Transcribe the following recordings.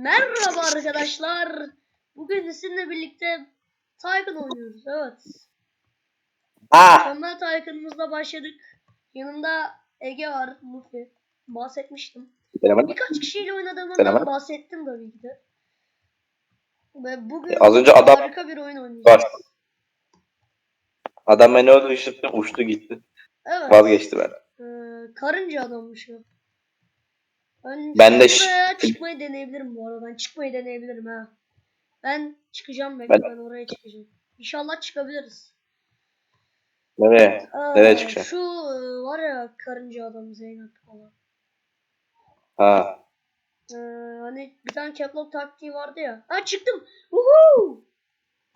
Merhaba arkadaşlar. Bugün sizinle birlikte Tycoon oynuyoruz. Evet. Mükemmel Tycoon'ımızla başladık. Yanımda Ege var, Luffy. Bahsetmiştim. Benim Birkaç kişiyle oynadığımdan bahsettim tabii ki de. Ve bugün az önce adam- harika bir oyun oynayacağız. Var. Adam beni öldürüştü, uçtu gitti. Evet. Vazgeçti ben. Ee, karınca adammış o. Ben, Ben de çıkmayı deneyebilirim bu arada. Ben çıkmayı deneyebilirim ha. Ben çıkacağım belki Ben- ben, oraya çıkacağım. İnşallah çıkabiliriz. Nereye? Aa, Nereye çıkacaksın? Şu e, var ya karınca adam Zeynep falan. Ha. Ee, hani bir tane caplog taktiği vardı ya. Ha çıktım. Woohoo!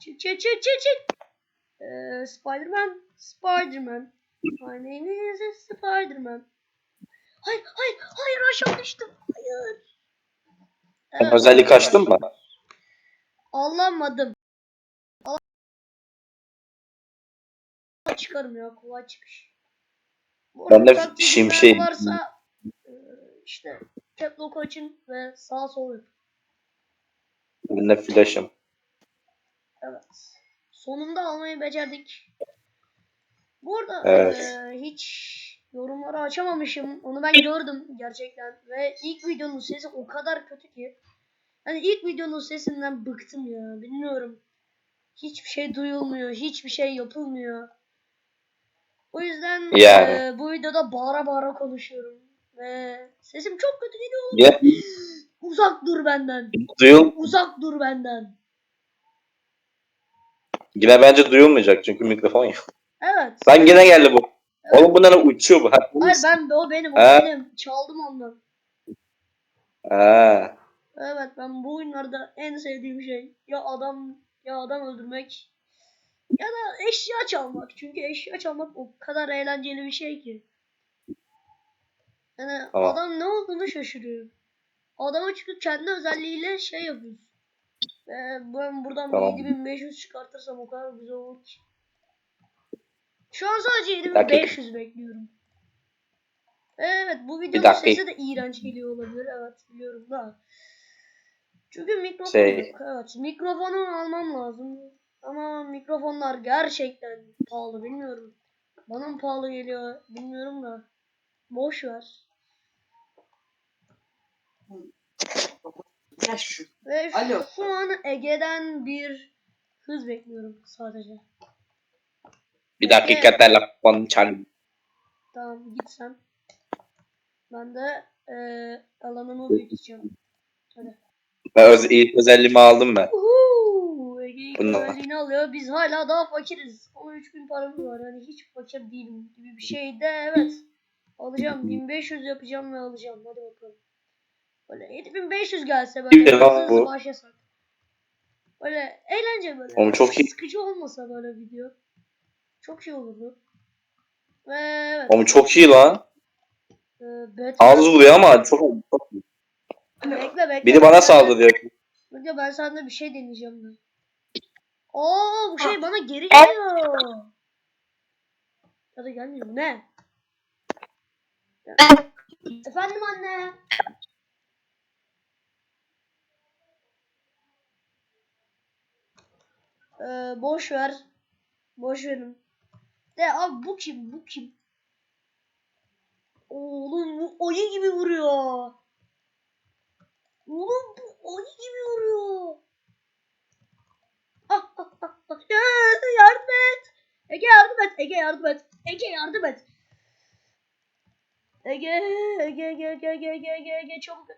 Çık çık çık çık çık. Ee, Spiderman. Spiderman. My name is Spiderman. Hayır hayır hayır aşağı düştüm. Hayır. Sen özellik açtın mı? Alamadım. Al- Çıkarım ya kolay çıkış. Bu Ben de taktiği şimşeğim. varsa e, işte caplog açın ve sağ sol yapın. Ben de flash'ım. Evet. Sonunda almayı becerdik. Bu arada Evet. eee, hiç yorumları açamamışım. Onu ben gördüm gerçekten. Ve ilk videonun sesi o kadar kötü ki. Hani ilk videonun sesinden bıktım ya. Bilmiyorum. Hiçbir şey duyulmuyor. Hiçbir şey yapılmıyor. O yüzden Yani. eee, bu videoda bağıra bağıra konuşuyorum. Ve sesim çok kötü geliyor. Yine Uzak dur benden. duyul, Uzak dur benden. yine bence duyulmayacak çünkü mikrofon yok. Evet. Lan yine geldi bu. Oğlum bu ne lan uçuyor bu. Ha. Hayır ben o benim o Ha? benim. Çaldım ondan. Ha. Evet ben bu oyunlarda en sevdiğim şey ya adam ya adam öldürmek ya da eşya çalmak. Çünkü eşya çalmak o kadar eğlenceli bir şey ki. Yani Tamam. adam ne olduğunu şaşırıyor. Adama çünkü kendi özelliğiyle şey yapıyorsun. Ve ben buradan Tamam. 7500 çıkartırsam o kadar güzel olur ki. Şu an sadece dakika. 7500 bekliyorum. Evet bu videonun sesi de iğrenç geliyor olabilir. Evet biliyorum da. Çünkü mikrofon Şey- yok. Evet mikrofonu almam lazım. Ama mikrofonlar gerçekten pahalı bilmiyorum. Bana mı pahalı geliyor bilmiyorum da. Boş ver. Ve şu, Alo. şu an Ege'den bir hız bekliyorum sadece. Bir dakika telefon çal. Tamam git sen. Ben de eee alanımı büyüteceğim. Hadi. Ben öz, ilk özelliğimi aldım ben. Uhu, Ege ilk Bunlar. özelliğini alıyor. Biz hala daha fakiriz. 13 bin paramız var. Yani hiç fakir değilim gibi bir şey de evet. Alacağım. 1500 yapacağım ve alacağım. Hadi bakalım. Böyle 7500 gelse böyle hızlı hızlı başlasak. Böyle eğlence böyle. Oğlum çok iyi. Sıkıcı olmasa böyle video. Çok iyi olurdu. Ve evet. Oğlum çok iyi lan. eee, Batman- Az vuruyor ama çok, çok iyi. Bekle bekle. Biri bana saldırıyor. Bekle ben sende bir şey deneyeceğim ben. Oo bu şey bana geri geliyor. Ya da gelmiyor? Ne? Efendim anne. Ee, boş ver. Boş verin. De abi bu kim? Bu kim? Oğlum bu ayı gibi vuruyor. Oğlum bu ayı gibi vuruyor. Ah, ah, ah, yardım et. Ege yardım et. Ege yardım et. Ege yardım et. Ege Ege Ege Ege Ege Ege Ege, Ege çabuk.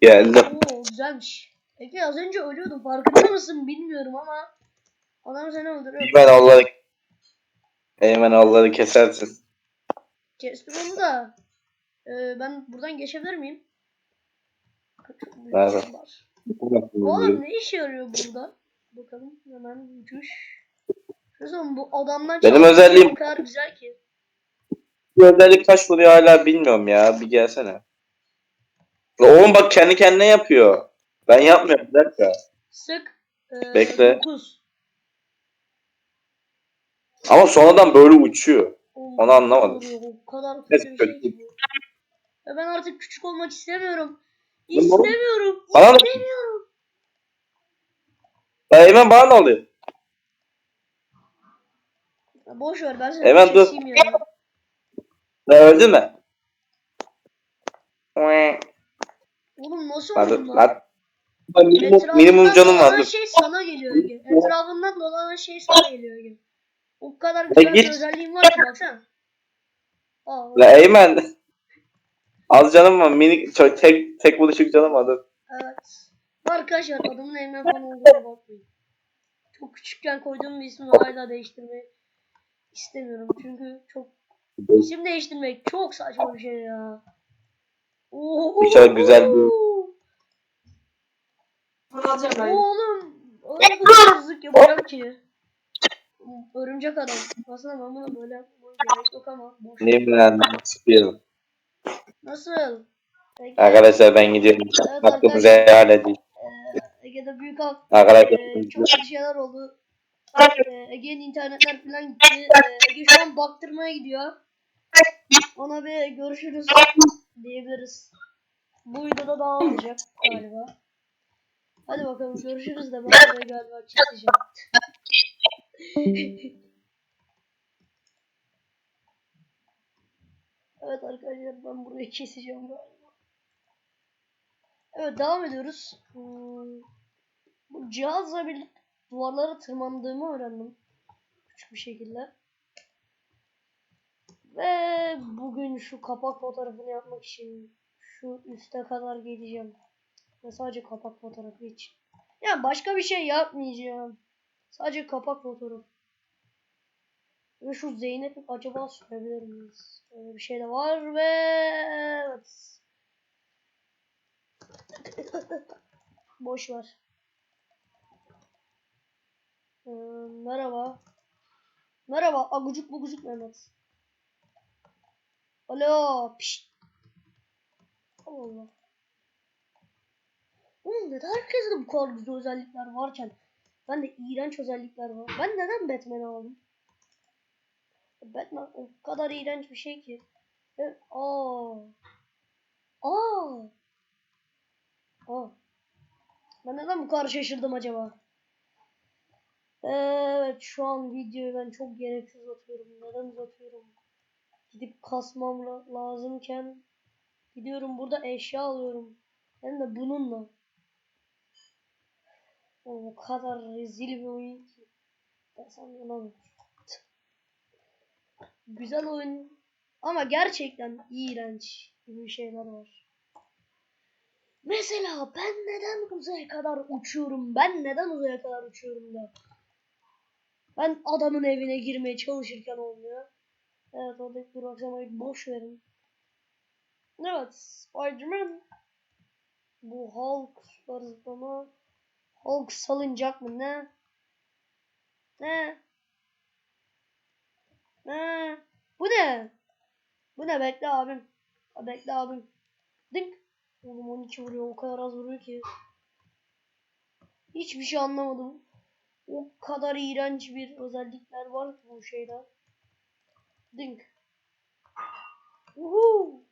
Geldim. Oo güzelmiş. Ege az önce ölüyordum farkında mısın bilmiyorum ama adam seni öldürüyor. Hemen Allah'ı Hemen Allah'ı kesersin. Kestim onu da. Ee, ben buradan geçebilir miyim? Nerede? Oğlum ne işe yarıyor burada? Bakalım hemen uçuş. Kızım bu adamdan Benim özelliğim- o kadar güzel ki. Bu özellik kaç vuruyor hala bilmiyorum ya. Bir gelsene. Oğlum bak kendi kendine yapıyor. Ben yapmıyorum. Bir dakika. Sık. Ee, Bekle. 9. Ama sonradan böyle uçuyor. Onu anlamadım. O kadar kötü bir şey bu. Ve ben artık küçük olmak istemiyorum. İstemiyorum. Bana da- İstemiyorum. Ya Eymen bana ne oluyor? Ya boş ver ben seni Hemen dur. keseyim ya. Ya öldün mü? Oğlum nasıl oldun lan? lan. Minimum, Etrafından minimum canım dolanan vardı. şey sana geliyor Ege. Etrafından dolanan şey sana geliyor Ege. O kadar güzel bir git. özelliğin var ki baksana. Aa, La Eymen. Az canım var. Minik çok tek tek buluşuk canım var. dur. evet. Arkadaşlar adımın Eymen falan olduğuna bakmayın. Çok küçükken koyduğum bir ismi hala değiştirmeyi istemiyorum. Çünkü çok isim değiştirmek çok saçma bir şey ya. Oo, İnşallah güzel bir-. Oğlum öyle bir hırsızlık yapacağım ki. Örümcek adam. Aslında ben buna böyle gerek yok ama boş. Ne bileyim sıkıyorum. Nasıl? Peki, Arkadaşlar ben gidiyorum. Evet Hakkımızı helal edin. e, Ege'de büyük alt Arkadaşlar. e, çok kötü şeyler oldu. E, Ege'nin internetler falan gitti. E, Ege şu an baktırmaya gidiyor. Ona bir görüşürüz diyebiliriz. Bu videoda daha olacak galiba. Hadi bakalım görüşürüz de ben burayı galiba keseceğim. evet arkadaşlar ben burayı keseceğim galiba. Evet devam ediyoruz. Hmm, bu cihazla birlikte duvarlara tırmandığımı öğrendim. Küçük bir şekilde. Ve bugün şu kapak fotoğrafını yapmak için şu üste kadar geleceğim. Ve sadece kapak fotoğrafı için. Yani başka bir şey yapmayacağım. Sadece kapak fotoğrafı. Ve şu Zeynep'i acaba sürebilir miyiz? Öyle bir şey de var ve. Boş ver. Ee, merhaba. Merhaba agucuk bugucuk Mehmet. Alo. Pişt. Allah Allah. Oğlum neden herkeste bu kadar güzel özellikler varken ben de iğrenç özellikler var. Ben neden Batman aldım? Batman o kadar iğrenç bir şey ki. Aa. Aa. Aa. Ben neden bu kadar şaşırdım acaba? Evet şu an videoyu ben çok gereksiz atıyorum. Neden uzatıyorum? Gidip kasmam la- lazımken gidiyorum burada eşya alıyorum. Hem de bununla. O kadar rezil bir oyun ki. Desem yalan. Güzel oyun ama gerçekten iğrenç gibi şeyler var. Mesela ben neden uzaya kadar uçuyorum? Ben neden uzaya kadar uçuyorum da? Ben adamın evine girmeye çalışırken olmuyor. Evet oradaki duraksamayı boş verin. Evet Spiderman. Bu Hulk sular zıplama. Hulk salıncak mı ne? Ne? Ne? Bu ne? Bu ne bekle abim. Bekle abim. Dink. Oğlum 12 vuruyor o kadar az vuruyor ki. Hiçbir şey anlamadım. O kadar iğrenç bir özellikler var ki bu şeyde. Dink. Uhu.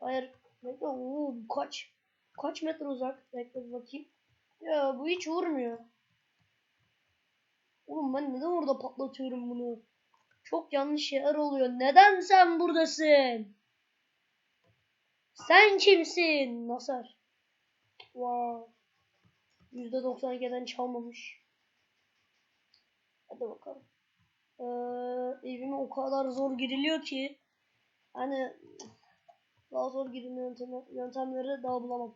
Hayır. Bekle. Bu kaç? Kaç metre uzak? Bekle bakayım. Ya bu hiç vurmuyor. Oğlum ben neden orada patlatıyorum bunu? Çok yanlış şeyler oluyor. Neden sen buradasın? Sen kimsin? Nasar. Wow. %92'den çalmamış. Hadi bakalım. Ee, evime o kadar zor giriliyor ki hani daha zor girilme yöntemi, yöntemleri daha bulamam.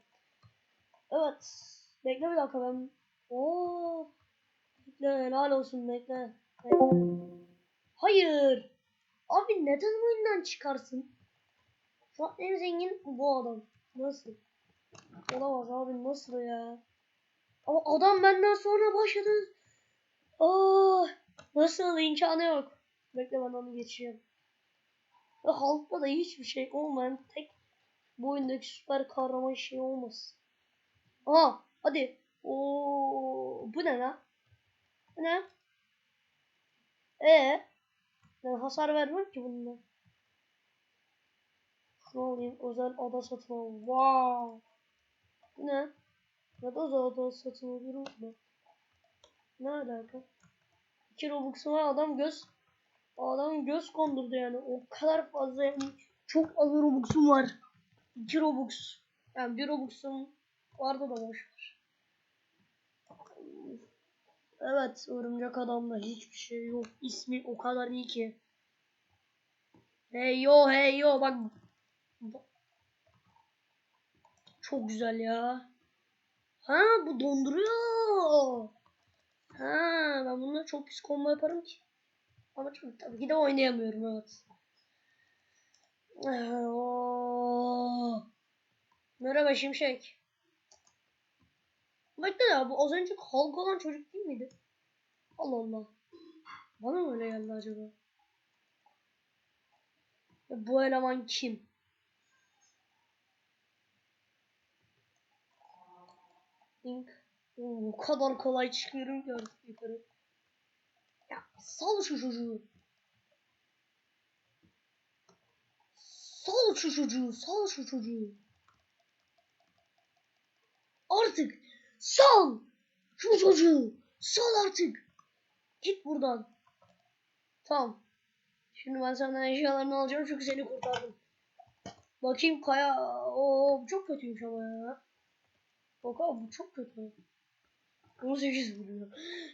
Evet. Bekle bir dakika ben. Oo. Bekle helal olsun bekle. bekle. Hayır. Abi neden oyundan çıkarsın? Şu an en zengin bu adam. Nasıl? Olamaz abi nasıl ya? Ama adam benden sonra başladı. Aa, nasıl imkanı yok. Bekle ben onu geçeceğim. Ve halkta da hiçbir şey olmayan tek bu oyundaki süper kahraman şey olmaz. Aha hadi. Oo, bu ne lan? Bu ne? Ee, ben hasar vermem ki bununla. Alayım. Özel ada satın al. Wow. ne? Ya da zaten satın alıyorum mu? Ne alaka? 2 Robux'u var adam göz adam göz kondurdu yani o kadar fazla yani çok az Robux'um var. 2 Robux. Yani 1 Robux'um vardı da boş ver. Evet örümcek adamda hiçbir şey yok. İsmi o kadar iyi ki. Hey yo hey yo bak. Çok güzel ya. Ha bu donduruyor. Ha ben bununla çok pis combo yaparım ki. Ama çok tabii ki de oynayamıyorum evet. Merhaba Şimşek. Bekle ya bu az önce Hulk olan çocuk değil miydi? Allah Allah. Bana mı öyle geldi acaba? Ya bu eleman kim? Link. Oo, o kadar kolay çıkıyorum ki artık yukarı. Ya sal şu çocuğu. Sal şu çocuğu, sal şu çocuğu. Artık sal şu çocuğu. Sal artık. Git buradan. Tamam. Şimdi ben senden eşyalarını alacağım çünkü seni kurtardım. Bakayım kaya. Oo çok kötüymüş ama ya. Bak abi bu çok kötü. 18 vuruyor.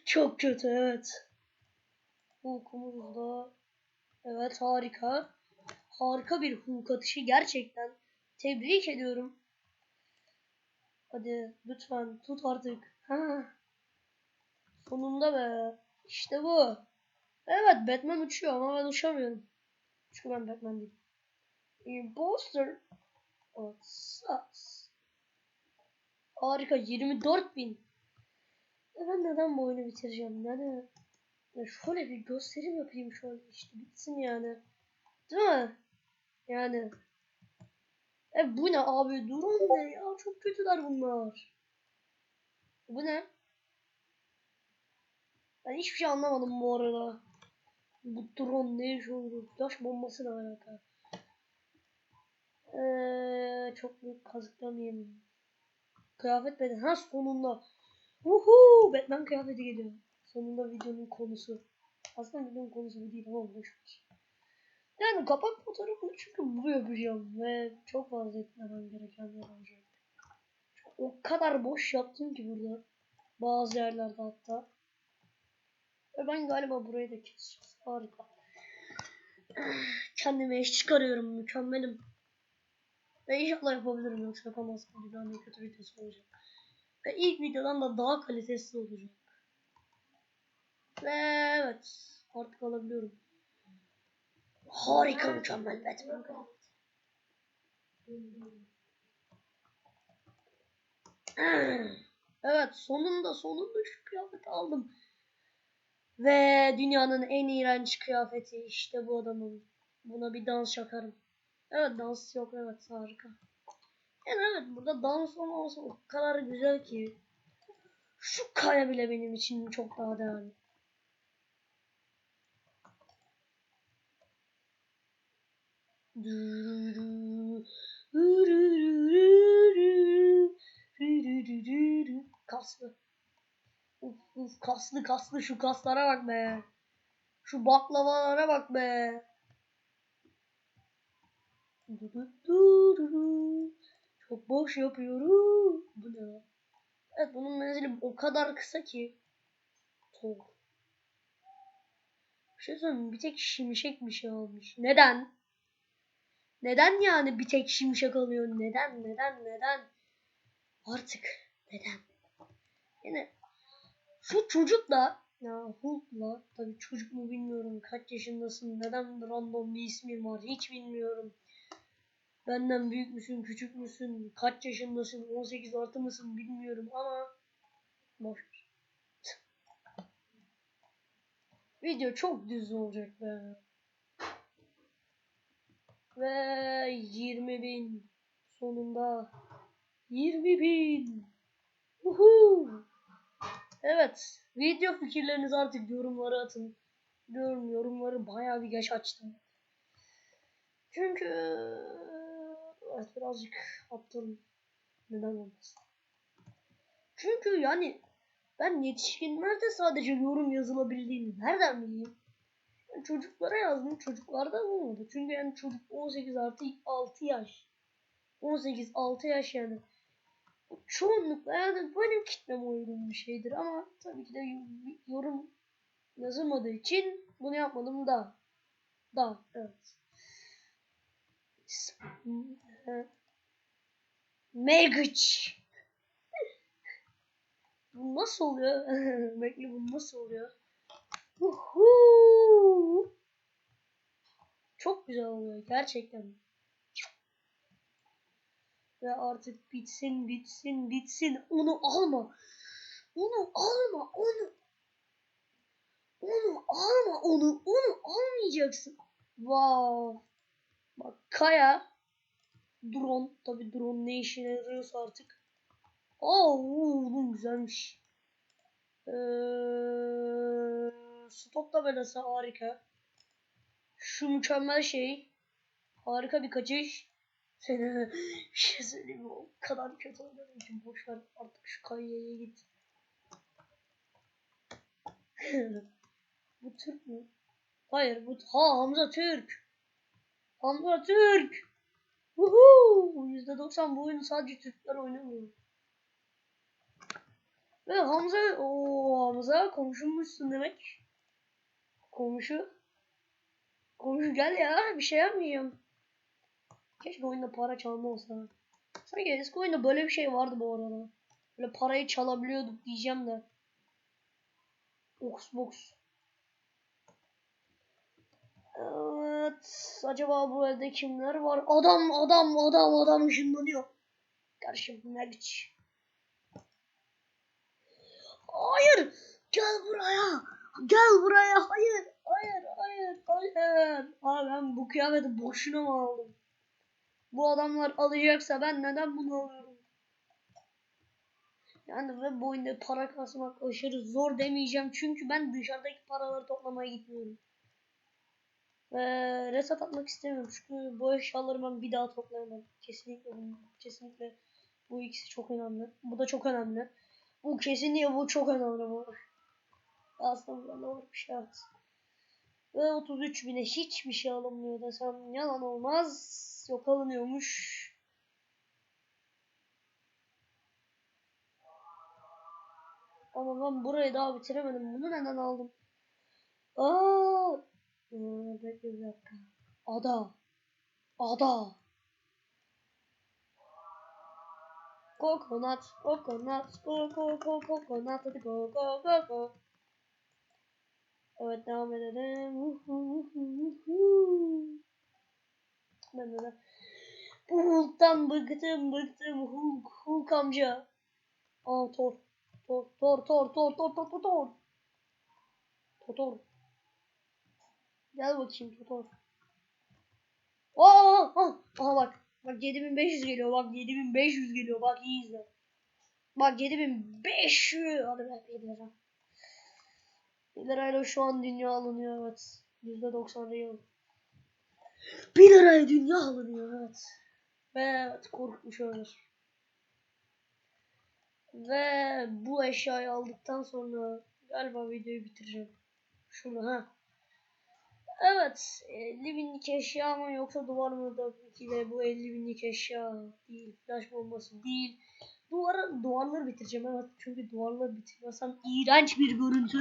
Çok kötü evet. Hulkumuz da. Evet harika. Harika bir Hulk atışı gerçekten. Tebrik ediyorum. Hadi lütfen tut artık. Ha. Sonunda be. İşte bu. Evet Batman uçuyor ama ben uçamıyorum. Çünkü ben Batman değilim. Imposter. Oh, sus. Harika 24 bin. Ben neden bu oyunu bitireceğim? Neden? Ya şöyle bir gösterim yapayım şöyle işte bitsin yani. Değil mi? Yani. E bu ne abi? Durun ne ya? Çok kötüler bunlar. Bu ne? Ben hiçbir şey anlamadım bu arada. Bu drone ne iş oldu? Flash bombası ne alaka? Eee çok büyük kazıklamayayım. Kıyafet beden. Ha sonunda. Uhu Batman kıyafeti geliyor. Sonunda videonun konusu. Aslında videonun konusu bu değil ama boş. Yani kapak fotoğrafını çünkü bu yapacağım ve çok fazla etmemem gerekenler olacak. O kadar boş yaptım ki burada. Bazı yerlerde hatta. Ve ben galiba burayı da keseceğiz. Harika. Kendime iş çıkarıyorum. Mükemmelim. Ve inşallah yapabilirim yoksa yapamazsam dünyanın en kötü videosu olacak. Ve ilk videodan da daha kalitesiz olacak. Ve evet artık alabiliyorum. Harika mükemmel Batman. Evet sonunda sonunda şu kıyafeti aldım. Ve dünyanın en iğrenç kıyafeti işte bu adamın. Buna bir dans yaparım. Evet dans yok evet harika. Yani evet burada dans olması o kadar güzel ki. Şu kaya bile benim için çok daha değerli. Kaslı. Uf, uf, kaslı kaslı şu kaslara bak be. Şu baklavalara bak be. Çok boş yapıyorum. Bu ne? Evet bunun menzili o kadar kısa ki. Soğuk. Bir şey söyleyeyim bir tek şimşek bir şey almış. Neden? Neden yani bir tek şimşek alıyor? Neden? Neden? Neden? Artık neden? Yine şu çocukla ya Hulk'la tabii çocuk mu bilmiyorum kaç yaşındasın neden random bir ismin var hiç bilmiyorum. Benden büyük müsün küçük müsün kaç yaşındasın 18 artı mısın bilmiyorum ama boş. Video çok düz olacak be. Ve 20 bin sonunda 20 bin. Uhu. Evet. Video fikirlerinizi artık yorumlara atın. Biliyorum yorumları bayağı bir geç açtım. Çünkü evet birazcık aptalım. Neden olmasın? Çünkü yani ben yetişkinlerde sadece yorum yazılabildiğini nereden bileyim? Çocuklara yazdım. Çocuklarda olmadı. Çünkü yani çocuk 18 artı 6 yaş. 18 6 yaş yani. Çoğunlukla yani benim kitleme uygun bir şeydir ama tabii ki de yorum yazılmadığı için bunu yapmadım da. Da evet. Megaç. Bu nasıl oluyor? Bekle bu nasıl oluyor? Uhu. Çok güzel oluyor gerçekten. Ve artık bitsin bitsin bitsin. Onu alma. Onu alma. Onu onu alma. Onu onu almayacaksın. Wow. Bak Kaya drone tabi drone ne işine yarıyorsa artık. Oo, bu güzelmiş. Ee, stop tabelası harika. Şu mükemmel şey. Harika bir kaçış. Seni bir şey söyleyeyim? O kadar kötü oynadım ki boş ver artık şu kayaya git. bu Türk mü? Hayır bu ha Hamza Türk. Hamza Türk. Woohoo! %90 bu oyunu sadece Türkler oynamıyor. Ve Hamza o Hamza komşummuşsun demek. Komşu. Komşu gel ya bir şey yapmayacağım. Keşke oyunda para çalma olsa. Sanki eski oyunda böyle bir şey vardı bu arada. Böyle parayı çalabiliyorduk diyeceğim de. Ox box. Evet. Acaba bu evde kimler var? Adam adam adam adam ışınlanıyor. Kardeşim ne güç. Hayır. Gel buraya. Gel buraya. Hayır. Hayır. Hayır. Hayır. Abi ben bu kıyafeti boşuna mı aldım? Bu adamlar alacaksa ben neden bunu alıyorum? Yani ve bu oyunda para kasmak aşırı zor demeyeceğim. Çünkü ben dışarıdaki paraları toplamaya gitmiyorum. Ve reset atmak istemiyorum. Çünkü bu eşyaları ben bir daha toplayamam. Kesinlikle kesinlikle bu ikisi çok önemli. Bu da çok önemli. Bu kesinlikle bu çok önemli bu. Aslında burada var bir şey evet. Ve 33 bine hiçbir şey alınmıyor desem yalan olmaz. Yok alınıyormuş. Ama ben burayı daha bitiremedim. Bunu neden aldım? Aa! Bekle bir dakika. Ada. Ada. Coconut, coconut, go go go hadi go go go go. Evet devam edelim. Ben de Bu Hulk'tan bıktım bıktım Hulk Hulk amca. Aa Thor. Thor Thor Thor Thor Thor Thor Thor Thor. Thor. Gel bakayım Thor. Aa, aa, aa bak. Bak 7500 geliyor bak 7500 geliyor bak iyi izle. Bak 7500. Hadi be 1 lira. 1 lirayla şu an dünya alınıyor evet. %90 real. 1 liraya dünya alınıyor evet. Ve evet korkmuş olur. Ve bu eşyayı aldıktan sonra galiba videoyu bitireceğim. Şunu ha. Evet 50 binlik eşya mı yoksa duvar mı da de bu 50 binlik eşya değil. Flash bombası değil. Duvarı, duvarları bitireceğim evet. Çünkü duvarları bitirmezsem iğrenç bir görüntü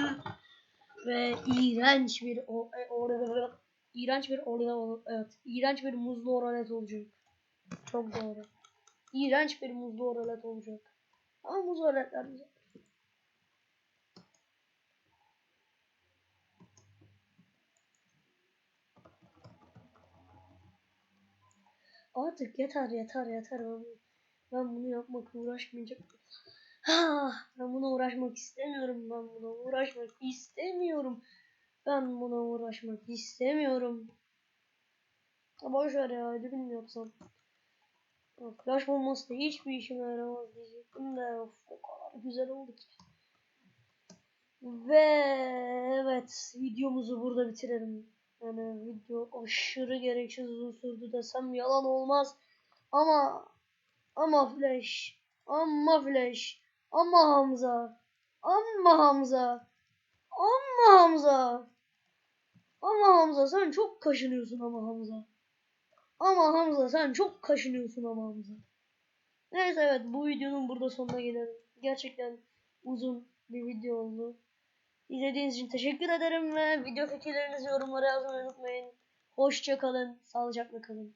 ve iğrenç bir o, e, orada iğrenç bir orada evet iğrenç bir muzlu oralet olacak. Çok doğru. İğrenç bir muzlu oralet olacak. Ama muz oraletler güzel. Artık yeter yeter yeter ben, ben bunu yapmakla uğraşmayacağım. Ha, ben buna uğraşmak istemiyorum ben buna uğraşmak istemiyorum. Ben buna uğraşmak istemiyorum. Boş ver ya bilmiyorum yapsam. Ya, Flash bombası da hiçbir işime yaramaz diyecektim de of, o kadar güzel oldu ki. Ve evet videomuzu burada bitirelim. Yani video aşırı gereksiz uzun sürdü desem yalan olmaz. Ama ama Flash ama Flash Ama Hamza. Ama Hamza. Ama Hamza. Ama Hamza sen çok kaşınıyorsun ama Hamza. Ama Hamza sen çok kaşınıyorsun ama Hamza. Neyse evet bu videonun burada sonuna gelelim. Gerçekten uzun bir video oldu. İzlediğiniz için teşekkür ederim ve video fikirlerinizi yorumlara yazmayı unutmayın. Hoşça kalın, sağlıcakla kalın.